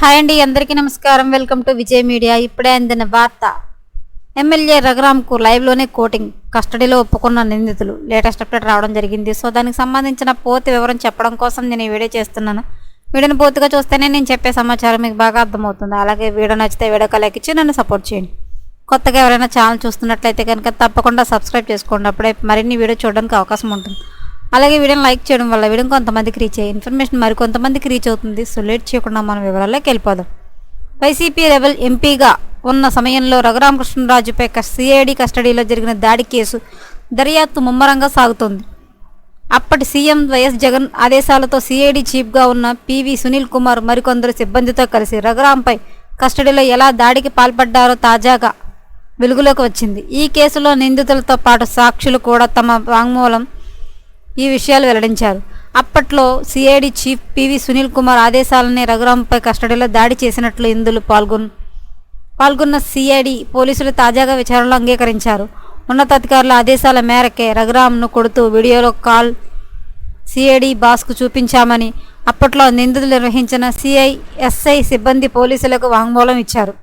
Hi అండి అందరికీ నమస్కారం. Welcome to Vijay media. ఇప్పుడే అందిన వార్త. ఎమ్మెల్యే రఘురామ్కు లైవ్లోనే కోటింగ్ కస్టడీలో ఒప్పుకున్న నిందితులు. లేటెస్ట్ అప్డేట్ రావడం జరిగింది. సో దానికి సంబంధించిన పూర్తి వివరం చెప్పడం కోసం నేను ఈ వీడియో చేస్తున్నాను. వీడియోని పూర్తిగా చూస్తేనే నేను చెప్పే సమాచారం మీకు బాగా అర్థమవుతుంది. అలాగే వీడియో నచ్చితే వీడియో కలెక్కించి నన్ను సపోర్ట్ చేయండి. కొత్తగా ఎవరైనా ఛానల్ చూస్తున్నట్లయితే కనుక తప్పకుండా సబ్స్క్రైబ్ చేసుకోండి. అప్పుడే మరిన్ని వీడియో చూడడానికి అవకాశం ఉంటుంది. అలాగే వీడియోని లైక్ చేయడం వల్ల వీడియో కొంతమందికి రీచ్ అయ్యే ఇన్ఫర్మేషన్ మరి కొంతమందికి రీచ్ అవుతుంది. సో లేట్ చేయకుండా మనం వివరాల్లోకి వెళ్ళిపోదాం. వైసీపీ రెబల్ ఎంపీగా ఉన్న సమయంలో రఘురామకృష్ణరాజుపై సిఐడి కస్టడీలో జరిగిన దాడి కేసు దర్యాప్తు ముమ్మరంగా సాగుతోంది. అప్పటి సీఎం వైఎస్ జగన్ ఆదేశాలతో సిఐడి చీఫ్గా ఉన్న పివి సునీల్ కుమార్ మరికొందరు సిబ్బందితో కలిసి రఘురాంపై కస్టడీలో ఎలా దాడికి పాల్పడ్డారో తాజాగా వెలుగులోకి వచ్చింది. ఈ కేసులో నిందితులతో పాటు సాక్షులు కూడా తమ వాంగ్మూలం ఈ విషయాలు వెల్లడించారు. అప్పట్లో CID chief PV Sunil Kumar ఆదేశాలనే రఘురాంపై కస్టడీలో దాడి చేసినట్లు ఇందులో పాల్గొన్ పాల్గొన్న సిఐడి పోలీసులు తాజాగా విచారణలో అంగీకరించారు. ఉన్నతాధికారుల ఆదేశాల మేరకే రఘురామ్ను కొడుతూ వీడియోలో కాల్ సిఐడి బాస్కు చూపించామని అప్పట్లో నిందితులు నిర్వహించిన సిఐ ఎస్ఐ సిబ్బంది పోలీసులకు వాంగ్మూలం ఇచ్చారు.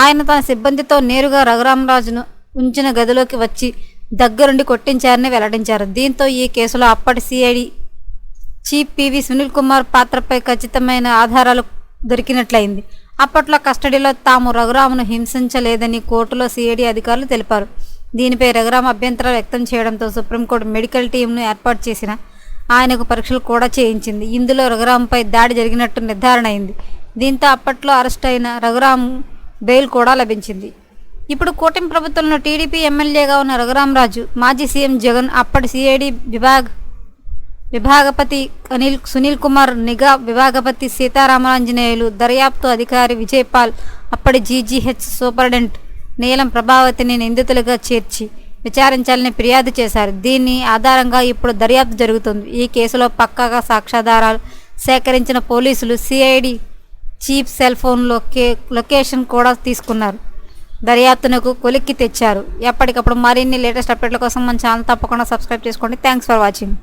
ఆయన తన సిబ్బందితో నేరుగా రఘురామరాజును ఉంచిన గదిలోకి వచ్చి దగ్గరుండి కొట్టించారని వెల్లడించారు. దీంతో ఈ కేసులో అప్పటి CID chief PV Sunil Kumar పాత్రపై ఖచ్చితమైన ఆధారాలు దొరికినట్లయింది. అప్పట్లో కస్టడీలో తాము రఘురామును హింసించలేదని కోర్టులో సిఐడి అధికారులు తెలిపారు. దీనిపై రఘురామ అభ్యంతరాలు వ్యక్తం చేయడంతో సుప్రీంకోర్టు మెడికల్ టీంను ఏర్పాటు చేసిన ఆయనకు పరీక్షలు కూడా చేయించింది. ఇందులో రఘురాంపై దాడి జరిగినట్టు నిర్ధారణ అయింది దీంతో అప్పట్లో అరెస్ట్ అయిన రఘురామ్ బెయిల్ కూడా లభించింది. ఇప్పుడు కూటమి ప్రభుత్వంలో టీడీపీ ఎమ్మెల్యేగా ఉన్న రఘురామరాజు మాజీ సీఎం జగన్ అప్పటి సిఐడి విభాగ్ విభాగపతి అనిల్ సునీల్ కుమార్ నిఘా విభాగపతి సీతారామరాంజనేయులు దర్యాప్తు అధికారి విజయపాల్ అప్పటి జీజీహెచ్ సూపరింటెండెంట్ నీలం ప్రభావతిని నిందితులుగా చేర్చి విచారించాలని ఫిర్యాదు చేశారు. దీని ఆధారంగా ఇప్పుడు దర్యాప్తు జరుగుతుంది. ఈ కేసులో పక్కాగా సాక్ష్యాధారాలు సేకరించిన పోలీసులు సిఐడి చీఫ్ సెల్ ఫోన్ లొకే లొకేషన్ కూడా తీసుకున్నారు. దర్యాప్తునకు కొలిక్కి తెచ్చారు. ఎప్పటికప్పుడు మరిన్ని లేటెస్ట్ అప్డేట్ల కోసం మన ఛానల్ తప్పకుండా సబ్స్క్రైబ్ చేసుకోండి. Thanks for watching.